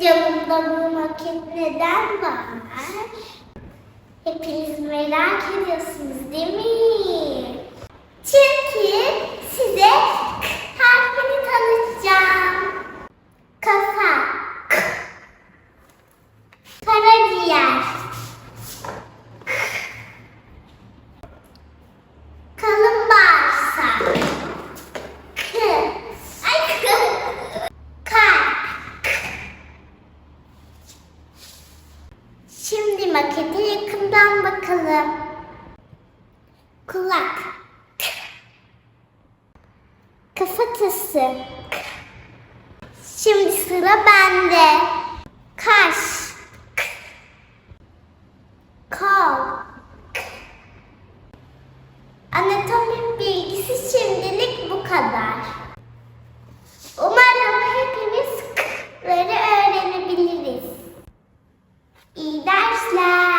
bu maket neden var? Hepiniz merak ediyorsunuz değil mi? Çünkü size k harfini tanıtacağım. Kafa. Karaciğer. K. Kalın bağırsak. K. Ay k. Kalp. K. Şimdi makete yakından bakalım. Kulak. Kafatası. Şimdi sıra bende. Kaş. Kol. Anatomi bilgisi asla.